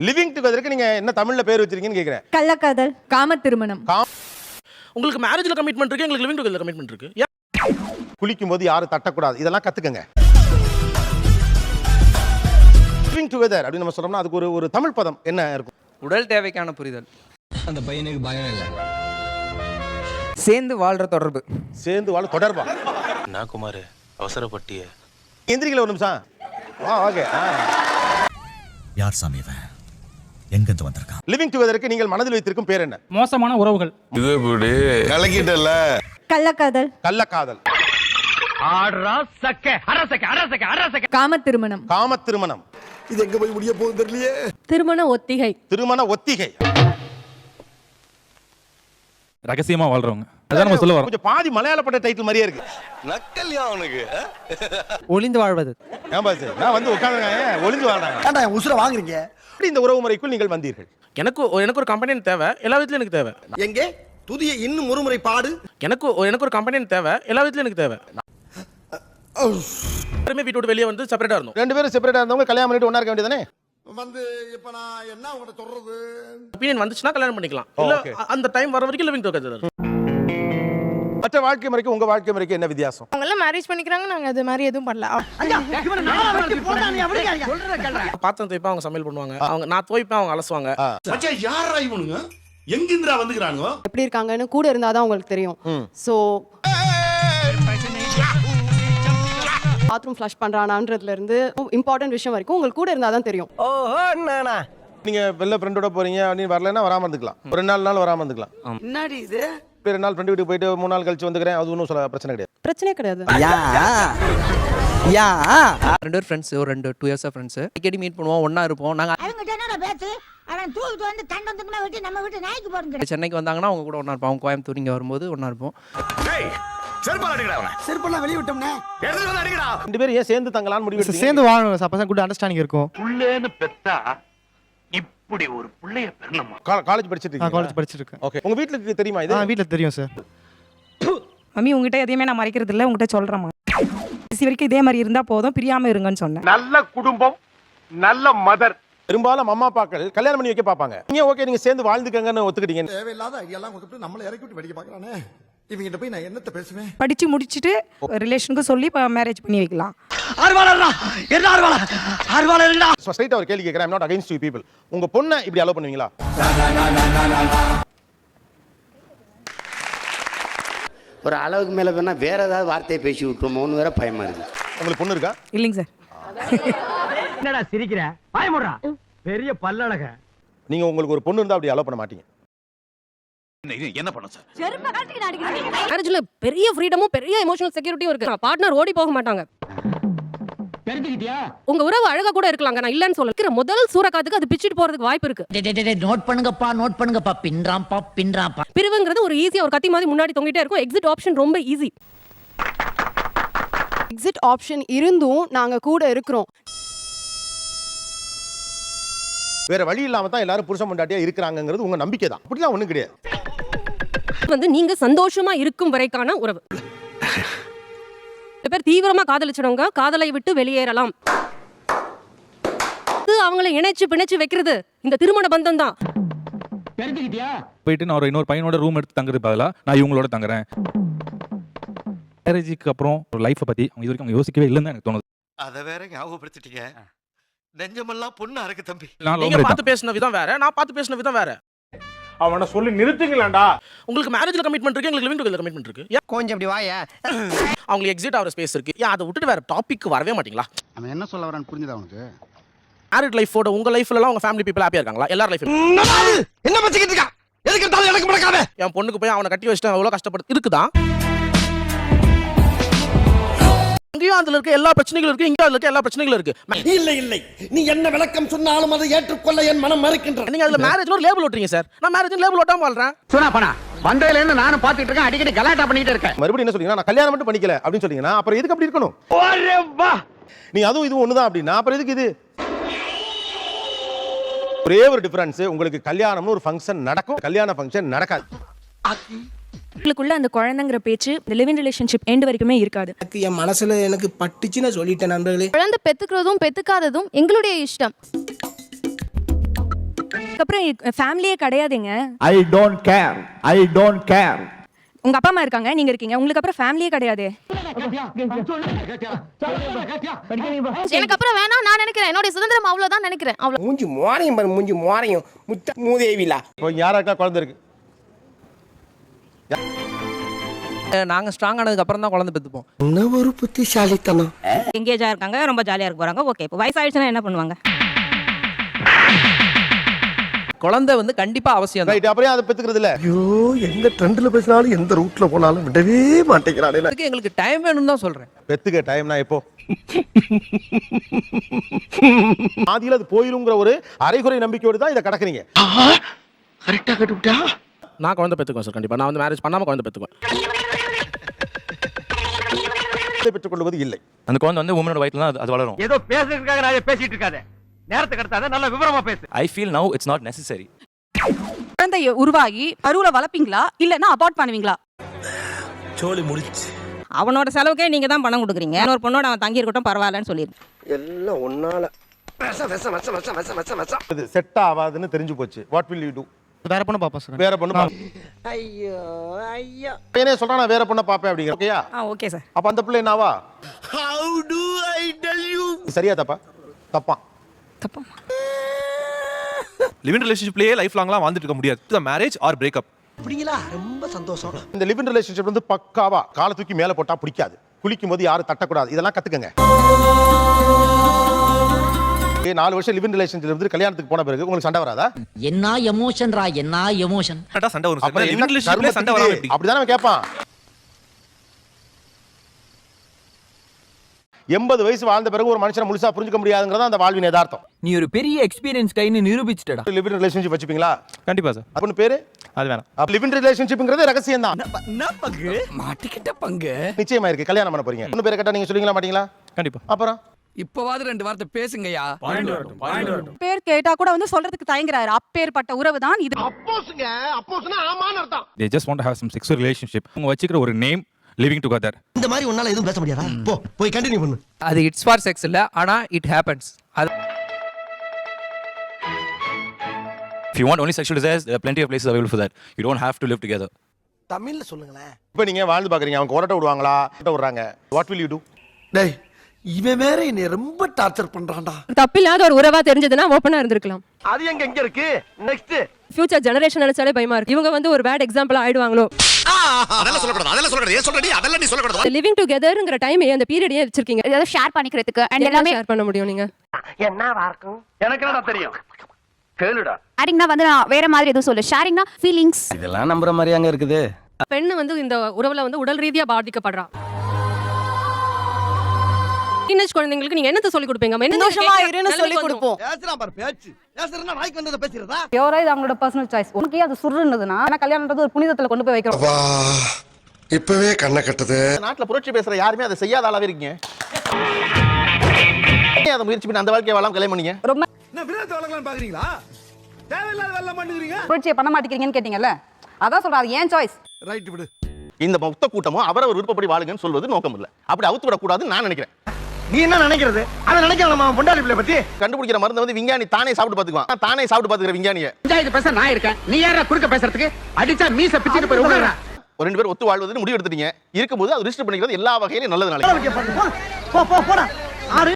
Living டுகெதருக்கு நீங்க என்ன தமிழ்ல பேர் வச்சிருக்கீங்கன்னு கேக்குறேன். கள்ளக்காதல் காம திருமணம். உங்களுக்கு மேரேஜ்ல கமிட்மெண்ட் இருக்கு எங்களுக்கு லிவிங் டுகெதர் கமிட்மெண்ட் இருக்கு. ஏன்? குளிக்கும் போது யாரும் தட்டக்கூடாது. இதெல்லாம் கத்துக்கங்க. லிவிங் டுகெதர் அப்படின்னு நம்ம சொல்றோம்னா அதுக்கு ஒரு ஒரு தமிழ் பதம் என்ன இருக்கும்? உடல் தேவைக்கான புரிதல். அந்த பையனுக்கு பயம் இல்லை. சேர்ந்து வாழ்ற தொடர்பு. சேர்ந்து வாழ தொடர்பா? நான் குமார்? அவசரப்பட்டிய. எந்திரிக்கல ஒரு நிமிஷம். ஆ ஓகே. யார் சாமி இவன்? எங்கிருந்து வந்திருக்கான்? லிவிங் டுகெதருக்கு நீங்கள் மனதில் வைத்திருக்கும் பேர் என்ன? மோசமான உறவுகள். கலக்கிட்டல கள்ளக்காதல். கள்ளக்காதல். காம திருமணம் காம திருமணம் இது எங்க போய் முடிய போகுது தெரியலையே. திருமண ஒத்திகை. திருமண ஒத்திகை. ரகசியமா வாழ்றவங்க. அதான் நம்ம சொல்ல வரோம். கொஞ்சம் பாதி மலையாள பட டைட்டில் மாதிரியே இருக்கு. நக்கல்யா அவனுக்கு. ஒளிந்து வாழ்வது. ஏன் பாஸ்? நான் வந்து உட்காந்துருக்காங்க ஒளிஞ்சு வாழ்றாங்க. ஏன்டா உசுர வாங்குறீங்க? எப்படி இந்த உறவு முறைக்குள் நீங்கள் வந்தீர்கள்? எனக்கு எனக்கு ஒரு கம்பெனி தேவை எல்லா விதத்துலயும் எனக்கு தேவை. எங்கே? துதிய இன்னும் ஒரு முறை பாடு. எனக்கு எனக்கு ஒரு கம்பெனி தேவை எல்லா விதத்துலயும் எனக்கு தேவை. எல்லாருமே வீட்டு வெளியே வந்து செப்பரேட்டா இருந்தோம். ரெண்டு பேரும் செப்பரேட்டா இருந்தவங்க கல்யாணம் பண்ணிட்டு ஒண்ணா இருக்க வேண்டியதானே? வந்து இப்ப நான் என்ன உங்கள்ட்ட சொல்றது? ஒப்பீனியன் வந்துச்சுன்னா கல்யாணம் பண்ணிக்கலாம். இல்ல அந்த டைம் வர வரைக்கும் லிவிங் டுகெதர் மற்ற வாழ்க்கை முறைக்கு உங்க வாழ்க்கை முறைக்கு என்ன வித்தியாசம்? அவங்க எல்லாம் மேரேஜ் பண்ணிக்கிறாங்க நாங்க அது மாதிரி எதுவும் பண்ணல. பாத்திரம் துவைப்பேன் அவங்க சமையல் பண்ணுவாங்க. அவங்க நான் துவைப்பேன் அவங்க அலசுவாங்க. யாரா இவனுங்க? எங்கிந்திரா வந்துக்கிறானுங்க? எப்படி இருக்காங்கன்னு கூட இருந்தாதான் உங்களுக்கு தெரியும். சோ பாத்ரூம் ஃப்ளஷ் பண்றானான்றதுல இருந்து இம்பார்ட்டன்ட் விஷயம் வரைக்கும் உங்களுக்கு கூட இருந்தாதான் தெரியும். நீங்க வெளில ஃப்ரெண்டோட போறீங்க அப்படின்னு வரலன்னா வராம இருந்துக்கலாம். ஒரு நாலு நாள் வராம இருந்துக்கலாம். முன்னாடி இது? இப்ப ரெண்டு நாள் ஃப்ரெண்டு வீட்டுக்கு போயிட்டு மூணு நாள் கழிச்சு வந்துக்கிறேன். அது ஒன்றும் சொல்ல பிரச்சனை கிடையாது. பிரச்சனையே கிடையாது. யா யா ரெண்டு பேர் ஃப்ரெண்ட்ஸ் ஒரு ரெண்டு டூ இயர்ஸாக ஃப்ரெண்ட்ஸ் அடிக்கடி மீட் பண்ணுவோம் ஒண்ணா இருப்போம். நாங்க அவங்ககிட்ட என்ன பேச்சு? அவன் தூக்கிட்டு வந்து கண்டந்துக்குனா விட்டு நம்ம விட்டு நாய்க்கு போடுங்க சென்னைக்கு வந்தாங்கன்னா அவங்க கூட ஒண்ணா இருப்போம். அவங்க கோயம்புத்தூர் இங்க வரும்போது ஒண்ணா இருப்போம். செருப்பால் செருப்பெல்லாம் வெளியே விட்டோம்னே. வந்து ரெண்டு பேரும் ஏன் சேர்ந்து தங்கலாம்னு முடிவு? சேர்ந்து வாழணும் அப்பதான் குட் அண்டர்ஸ்டாண்டிங் இருக்கும். புள்ளேன்னு பெத்தா இப்படி ஒரு புள்ளைய பெறணுமா? காலேஜ் படிச்சிட்டு இருக்கீங்க காலேஜ் படிச்சிட்டு இருக்கேன் ஓகே உங்க வீட்டுக்கு தெரியுமா இது? வீட்டில் தெரியும் சார் மம்மி உங்ககிட்ட எதையுமே நான் மறைக்கிறது இல்ல. உங்ககிட்ட சொல்றேன் கடைசி வரைக்கும் இதே மாதிரி இருந்தா போதும். பிரியாம இருங்கன்னு சொன்னேன். நல்ல குடும்பம் நல்ல மதர் பெரும்பாலும் அம்மா அப்பாக்கள் கல்யாணம் பண்ணி வைக்க பார்ப்பாங்க. நீங்க ஓகே நீங்க சேர்ந்து வாழ்ந்துக்கங்கன்னு ஒத்துக்கிட்டீங்க தேவையில்லாத ஐடியாலாம் கொடுத்துட்டு நம்மளை இறக்கி விட்டு வெடிக்க பார்க்கறானே இவங்கிட்ட போய் நான் என்னத்த பேசுவேன்? படிச்சு முடிச்சிட்டு ரிலேஷனுக்கு சொல்லி மேரேஜ் பண்ணி வைக்கலாம். ஸ்ட்ரைட்டா ஒரு கேள்வி கேட்கறேன் நாட் அகைன்ஸ்ட் யூ பீப்பிள் உங்க பொண்ணை இப்படி அலோ பண்ணுவீங்களா? ஒரு அளவுக்கு மேல வேணா வேற ஏதாவது வார்த்தையை பேசி விட்டுருமோன்னு வேற பயமா இருக்கு. உங்களுக்கு பொண்ணு இருக்கா? இல்லைங்க சார். என்னடா சிரிக்கிற? பயமுடுறா பெரிய பல்லழக. நீங்க உங்களுக்கு ஒரு பொண்ணு இருந்தா அப்படி அலோ பண்ண மாட்டீங்க. என்ன பண்ண சார்? மேரேஜ்ல பெரிய ஃப்ரீடமும் பெரிய எமோஷனல் செக்யூரிட்டியும் இருக்கு. பார்ட்னர் ஓடி போக மாட்டாங்க. உங்க உறவு அழகா கூட இருக்கலாங்க நான் இல்லன்னு சொல்ல முதல் சூறக்காத்துக்கு அது பிச்சுட்டு போறதுக்கு வாய்ப்பு இருக்கு. நோட் பண்ணுங்கப்பா நோட் பண்ணுங்கப்பா. பின்றாம்பா பின்றாம்பா பிரிவுங்கிறது ஒரு ஈஸியா ஒரு கத்தி மாதிரி முன்னாடி தொங்கிட்டே இருக்கும். எக்ஸிட் ஆப்ஷன் ரொம்ப ஈஸி எக்ஸிட் ஆப்ஷன் இருந்தும் நாங்க கூட இருக்கிறோம். வேற வழி இல்லாம தான் எல்லாரும் புருஷன் பொண்டாட்டியா இருக்கிறாங்கிறது உங்க நம்பிக்கை தான் அப்படிலாம் ஒண்ணும் கிடையாது. வந்து நீங்க சந்தோஷமா இருக்கும் வரைக்கான உறவு. பேர் தீவிரமா காதலிச்சவங்க காதலை விட்டு வெளியேறலாம். அவங்களை இணைச்சு பிணைச்சு வைக்கிறது இந்த திருமண பந்தம் தான் தெரிஞ்சுக்கிட்டியா? போயிட்டு நான் ஒரு இன்னொரு பையனோட ரூம் எடுத்து தங்குறது பதிலா நான் இவங்களோட தங்குறேன். மேரேஜுக்கு அப்புறம் ஒரு லைஃப்பை பத்தி அவங்க இது வரைக்கும் அவங்க யோசிக்கவே இல்லைன்னு எனக்கு தோணுது. அத வேற ஞாபகப்படுத்திட்டீங்க. நெஞ்சமெல்லாம் பொண்ணு அறக்கு தம்பி. நான் பார்த்து பேசின விதம் வேற நான் பார்த்து பேசின விதம் வேற. அவனை சொல்லி நிறுத்துங்களேன்டா. உங்களுக்கு மேரேஜ்ல கமிட்மெண்ட் இருக்கு எங்களுக்கு லிவிங் டுகெதர் கமிட்மெண்ட் இருக்கு. ஏன் கொஞ்சம் இப்படி வாயா. அவங்களுக்கு எக்ஸிட் ஆகிற ஸ்பேஸ் இருக்கு. ஏன் அதை விட்டுட்டு வேற டாபிக் வரவே மாட்டீங்களா? அவன் என்ன சொல்ல வரான்னு புரிஞ்சுதா உனக்கு? மேரிட் லைஃபோட உங்க லைஃப்ல எல்லாம் உங்க ஃபேமிலி பீப்பிள் ஹாப்பியா இருக்காங்களா? எல்லார் லைஃப் என்ன பச்சிக்கிட்டு இருக்கா? எதுக்கு இருந்தாலும் எனக்கு என் பொண்ணுக்கு போய் அவனை கட்டி வச்சுட்டு அவ்வளவு கஷ்டப்படு இருக்குதான் அங்கேயும் அதுல இருக்க எல்லா பிரச்சனைகளும் இருக்கு இங்கேயும் அதுல இருக்க எல்லா பிரச்சனைகளும் இருக்கு. இல்லை இல்லை. நீ என்ன விளக்கம் சொன்னாலும் அதை ஏற்றுக்கொள்ள என் மனம் மறுக்கின்றது. நீங்க அதுல மேரேஜ் ஒரு லேபிள் ஓட்டுறீங்க சார் நான் மேரேஜ் லேபிள் ஓட்டாம வாழ்றேன். சொன்னா பண்ணா வந்ததுல இருந்து நானும் பாத்துட்டு இருக்கேன் அடிக்கடி கலாட்டா பண்ணிட்டு இருக்கேன். மறுபடியும் என்ன சொல்றீங்கன்னா நான் கல்யாணம் மட்டும் பண்ணிக்கல அப்படின்னு சொன்னீங்கன்னா அப்புறம் எதுக்கு அப்படி இருக்கணும்? நீ அதுவும் இது ஒண்ணுதான் அப்படின்னா அப்புறம் எதுக்கு இது? ஒரே ஒரு டிஃபரன்ஸ் உங்களுக்கு கல்யாணம்னு ஒரு ஃபங்க்ஷன் நடக்கும். கல்யாண ஃபங்க்ஷன் நடக்காது. உங்களுக்குள்ள அந்த குழந்தைங்கிற பேச்சு இந்த லிவிங் ரிலேஷன்ஷிப் எண்ட் வரைக்குமே இருக்காது. எனக்கு என் மனசுல எனக்கு பட்டுச்சு நான் சொல்லிட்டேன் நண்பர்களே. குழந்தை பெத்துக்கிறதும் பெத்துக்காததும் எங்களுடைய இஷ்டம். அதுக்கப்புறம் ஃபேமிலியே கிடையாதுங்க. I don't care I don't care உங்க அப்பா அம்மா இருக்காங்க நீங்க இருக்கீங்க உங்களுக்கு அப்புறம் ஃபேமிலியே கிடையாது. எனக்கு அப்புறம் வேணாம் நான் நினைக்கிறேன். என்னோட சுதந்திரம் அவ்வளவுதான் நினைக்கிறேன். அவ்வளவு. மூஞ்சி மோரையும் பாரு மூஞ்சி மோரையும் முத்த மூதேவிலா. இப்போ யாராக்கா குழந்தை இருக்கு? நாங்கள் ஸ்ட்ராங் ஆனதுக்கு அப்புறம் தான் குழந்தை பெற்றுப்போம் என்ன ஒரு புத்திசாலித்தனம்? எங்கேஜா இருக்காங்க ரொம்ப ஜாலியா இருக்க போறாங்க. ஓகே இப்போ வயசாயிடுச்சுன்னா என்ன பண்ணுவாங்க? குழந்தை வந்து கண்டிப்பாக அவசியம் தான். ரைட் அப்புறம் அதை பெத்துக்கிறது இல்ல ஐயோ எந்த ட்ரெண்ட்ல பேசினாலும் எந்த ரூட்ல போனாலும் விடவே மாட்டேங்கிறானே அதுக்கு எங்களுக்கு டைம் வேணும்னு தான் சொல்கிறேன் பெத்துக்க டைம்னா எப்போ? ஆதியில அது போயிருங்கிற ஒரு அரைகுறை நம்பிக்கையோடு தான் இதை கடக்குறீங்க. கரெக்டா கட்டுவிட்டா? நான் குழந்தை பெற்றுக்குவேன் சார் கண்டிப்பா. நான் வந்து மேரேஜ் பண்ணாம குழந்தை பெற்றுக்குவேன். பெற்றுக்கொள்வது இல்லை. அந்த குழந்தை வந்து உமனோட வயிற்றுல தான் அது வளரும். ஏதோ பேசுறதுக்காக நான் பேசிட்டு இருக்காத. நேரத்தை கடத்தாத நல்ல விவரமா பேசு. I feel now it's not necessary குழந்தை உருவாகி கருவுல வளர்ப்பீங்களா? இல்லைன்னா அபார்ட் பண்ணுவீங்களா? சோலி முடிச்சு அவனோட செலவுக்கே நீங்க தான் பணம் கொடுக்குறீங்க. இன்னொரு பொண்ணோட அவன் தங்கி இருக்கட்டும் பரவாயில்லன்னு சொல்லிடு. எல்லாம் ஒன்னால செட் ஆகாதுன்னு தெரிஞ்சு போச்சு. வாட் வில் யூ டூ வேற பொண்ணு பாப்பா சார். வேற பொண்ணு பா- ஐயோ ஐயோ. பையனே சொல்றான் நான் வேற பொண்ணை பாப்பேன் அப்படிங்கிற ஓகேயா? ஆ ஓகே சார். அப்ப அந்த பிள்ளை என்னவா? How do I tell you சரியா தப்பா? தப்பா. தப்பா? லிவிங் ரிலேஷன்ஷிப்லேயே லைஃப் லாங்லாம் வாழ்ந்துட்டு இருக்க முடியாது. மேரேஜ் ஆர் பிரேக்கப் அப்படிங்களா? ரொம்ப சந்தோஷம். இந்த லிவ் இன் ரிலேஷன்ஷிப் வந்து பக்காவா காலை தூக்கி மேல போட்டா பிடிக்காது. குளிக்கும் போது யாரும் தட்டக்கூடாது. இதெல்லாம் கத்துக்கங்க. ஏய், நாலு வருஷம் லிவ் இன் ரிலேஷன்ஷிப் இருந்து கல்யாணத்துக்கு போன பிறகு உங்களுக்கு சண்டை வராதா? என்ன எமோஷன்ரா என்ன எமோஷன் சண்டை வரும் என்ன லிவிங் ரிலேஷன்ஷிப்ல சண்டை வராம எப்படி? அப்படிதானே அவன் கேட்பான் எண்பது வயசு வாழ்ந்த பிறகு ஒரு மனுஷனை முழுசா புரிஞ்சுக்க முடியாதுங்கிறதா அந்த வாழ்வின் யதார்த்தம். நீ ஒரு பெரிய எக்ஸ்பீரியன்ஸ் கைன்னு நிரூபிச்சிட்டடா. லிவ் இன் ரிலேஷன்ஷிப் வச்சுப்பீங்களா? கண்டிப்பா சார் அப்படின்னு பேரு? அது வேணாம். அப்ப லிவ் இன் ரிலேஷன்ஷிப்ங்கிறது ரகசியம் தான் பங்கு? மாட்டிக்கிட்ட பங்கு. நிச்சயமா இருக்கு. கல்யாணம் பண்ண போறீங்க. இன்னும் பேரை கேட்டா நீங்க சொல்லுவீங்களா மாட்டீங்களா? கண்டிப்பா. அப்புறம்? இப்போவாது ரெண்டு வார்த்தை பேசுங்கய்யா. பேர் கேட்டா கூட வந்து சொல்றதுக்கு தயங்குறாரு. அப்பேற்பட்ட உறவு தான் இது. அப்போஸ்ங்க அப்போஸ்னா ஆமான்னு அர்த்தம். They just want have some sexual relationship அவங்க வச்சுக்கிற ஒரு நேம் லிவிங் டுகெதர் இந்த மாதிரி உன்னால எதுவும் பேச முடியாதா? போ போய் கண்டினியூ பண்ணு. அது இட்ஸ் ஃபார் செக்ஸ் இல்லை ஆனால் இட் ஹேப்பன்ஸ் அது If you want only sexual desires, there are plenty of places available for that. You don't have to live together. தமிழ்ல சொல்லுங்களேன். இப்போ நீங்க வாழ்ந்து பாக்குறீங்க அவங்க கொரட்டை விடுவாங்களா? கொரட்டை விடுறாங்க. வாட் வில் யூ டூ டேய் இவன் வேற என்னை ரொம்ப டார்ச்சர் பண்றான்டா. தப்பில்லாத ஒரு உறவா தெரிஞ்சதுன்னா ஓப்பனா இருந்திருக்கலாம். அது எங்க எங்க இருக்கு? நெக்ஸ்ட் ஃபியூச்சர் ஜெனரேஷன் நினைச்சாலே பயமா இருக்கு. இவங்க வந்து ஒரு பேட் எக்ஸாம்பிள் ஆயிடுவாங்களோ? அதெல்லாம் சொல்லக்கூடாது அதெல்லாம் சொல்லக்கூடாது. ஏன் சொல்றடி? அதெல்லாம் நீ சொல்லக்கூடாது. லிவிங் டுகெதர்ங்கிற டைம் அந்த பீரியட் ஏன் வச்சிருக்கீங்க. ஏதாவது ஷேர் பண்ணிக்கிறதுக்கு அண்ட் எல்லாமே ஷேர் பண்ண முடியும் நீங்க? என்னவா இருக்கும்? எனக்கு என்னடா தெரியும்? கேளுடா. ஷேரிங்னா வந்து நான் வேற மாதிரி எதுவும் சொல்லு ஷேரிங்னா ஃபீலிங்ஸ் இதெல்லாம் நம்புற மாதிரி அங்க இருக்குது. பெண்ணு வந்து இந்த உறவுல வந்து உடல் ரீதியா பாதிக்கப்படுறா. டீனேஜ் குழந்தைங்களுக்கு நீங்க என்னத்த சொல்லி கொடுப்பீங்க? என்ன சந்தோஷமா இருன்னு சொல்லி கொடுப்போம். பேசுறான் பாரு பேச்சு. பேசுறா நாய்க்கு வந்ததை பேசுறதா பியோரா இது அவங்களோட பர்சனல் சாய்ஸ் உனக்கே அது சுருன்னதுன்னா ஏன்னா கல்யாணம்ன்றது ஒரு புனிதத்துல கொண்டு போய் வைக்கிறோம். இப்பவே கண்ணை கட்டுது. நாட்டுல புரட்சி பேசுற யாருமே அதை செய்யாத அளவே இருக்கீங்க. அதை முயற்சி பண்ணி அந்த வாழ்க்கையை வாழாம கல்யாணம் பண்ணீங்க? ரொம்ப பாக்குறீங்களா? தேவையில்லாத வெள்ளம் பண்ணுறீங்க புரட்சியை பண்ண மாட்டேங்கிறீங்கன்னு கேட்டீங்கல்ல? அதான் சொல்றேன் அது ஏன் சாய்ஸ் ரைட் விடு. இந்த மொத்த கூட்டமும் அவரவர் விருப்பப்படி வாழுங்கன்னு சொல்வது நோக்கம் இல்ல அப்படி அவுத்து விடக்கூடாதுன்னு நான் நினைக்கிறேன். நீ என்ன நினைக்கிறது? அதை நினைக்கலாம் நம்ம பொண்டாடி பிள்ளை பத்தி? கண்டுபிடிக்கிற மருந்து வந்து விஞ்ஞானி தானே சாப்பிட்டு பாத்துக்குவான் தானே சாப்பிட்டு பாத்துக்கிற விஞ்ஞானிய. பஞ்சாயத்து பேச நான் இருக்கேன். நீ யாரா குறுக்க பேசுறதுக்கு? அடிச்சா மீச பிச்சுட்டு போய் ஒரு ரெண்டு பேர் ஒத்து வாழ்வதுன்னு முடிவு எடுத்துட்டீங்க இருக்கும்போது அது ரிஜிஸ்டர் பண்ணிக்கிறது எல்லா வகையிலும் நல்லது போ போ போடா. ஆறு.